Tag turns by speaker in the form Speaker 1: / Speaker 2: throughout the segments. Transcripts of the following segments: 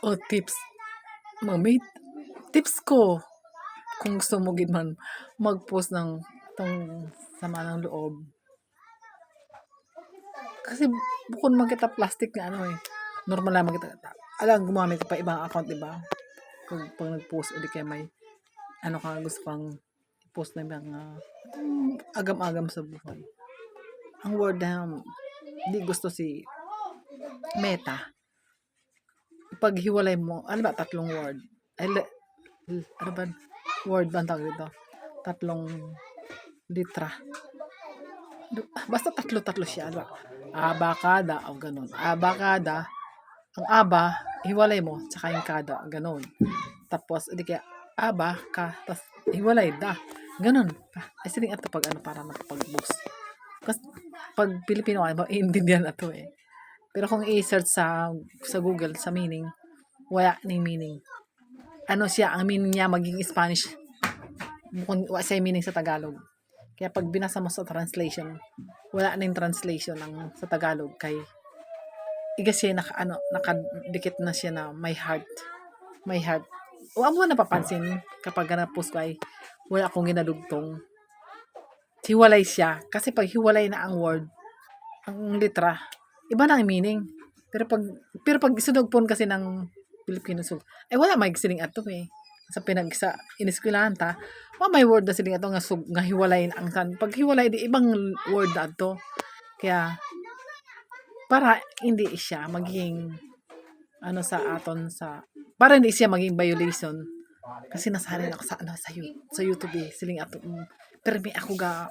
Speaker 1: O tips. Mami, tips ko. Kung gusto mo man mag-post ng tong sama ng loob. Kasi bukod man kita plastic nga ano eh. Normal lang kita. Alam, gumamit pa ibang account, di ba? Kung pag nag-post, o di may ano ka gusto pang post na mga agam-agam sa buhay. Ang word na hindi gusto si Meta. Paghiwalay mo, ano ba, tatlong word? Ay, ano ba, word ba ang tawag dito? Tatlong litra. Du- Basta tatlo-tatlo siya. Ano ba? Abakada, o ganun. Abakada, ang aba, hiwalay mo, tsaka yung kada, ganun. Tapos, hindi kaya, aba, ka, tapos, hiwalay, da. Ganun. Ay, siling ato pag ano, para makapag-boost. Kasi, pag Pilipino, ano, iintindihan na to eh. Pero kung i-search sa sa Google sa meaning, wala ni meaning. Ano siya, ang meaning niya maging Spanish. Bukod wala siya meaning sa Tagalog. Kaya pag binasa mo sa translation, wala na yung translation ng sa Tagalog kay iga siya naka, ano, nakadikit na siya na may heart. May heart. Huwag mo napapansin kapag na-post ko ay wala akong ginadugtong. Hiwalay siya. Kasi pag hiwalay na ang word, ang litra, iba na ang meaning. Pero pag pero pag isunogpon kasi ng Filipino sug, eh wala may siling ato eh. Sa pinag sa iniskwelahan ta, wa may word na siling ato nga sug nga hiwalay na ang san. Pag hiwalay di ibang word na ato. Kaya para hindi siya maging ano sa aton sa para hindi siya maging violation kasi nasanay ako sa ano sa sa YouTube eh siling ato mm, pero may ako ga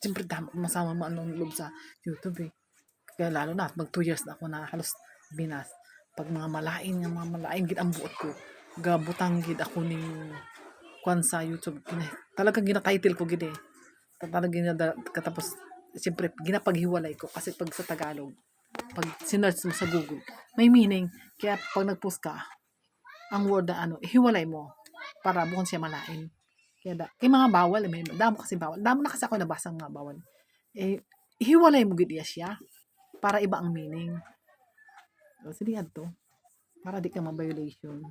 Speaker 1: siyempre masama mo anong loob sa YouTube eh kaya lalo na, mag 2 years na ako na halos binas. Pag mga malain, nga mga malain, gid ang buot ko. Gabutang gid ako ni kwan sa YouTube. Talagang gina-title ko gid eh. Talagang ginada, katapos, siyempre, ginapaghiwalay ko. Kasi pag sa Tagalog, pag sinerch mo sa Google, may meaning. Kaya pag nag-post ka, ang word na ano, ihiwalay mo para bukod siya malain. Kaya da, kay mga bawal, eh, may damo kasi bawal. Damo na kasi ako nabasa nga bawal. Eh, ihiwalay mo gid iya siya para iba ang meaning. So, sige to. Para di ka ma-violation.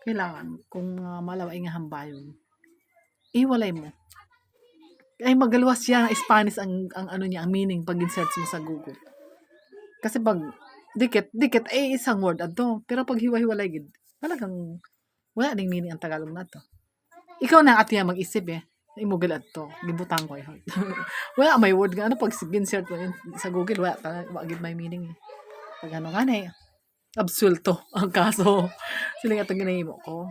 Speaker 1: Kailangan, kung uh, malaway nga hambayon, iwalay mo. Ay magaluwas siya ng Spanish ang, ang ano niya, ang meaning pag search mo sa Google. Kasi pag dikit, dikit, ay isang word ato. Pero pag hiwa-hiwalay gid, talagang wala ding meaning ang Tagalog na to. Ikaw na atiya mag-isip eh imugal ato gibutang ko yun. Wala may word nga ano pag insert mo yun sa Google wala ta wala gid may meaning eh. Pag ano nga eh absulto ang kaso. Sila nga itong ginahimo ko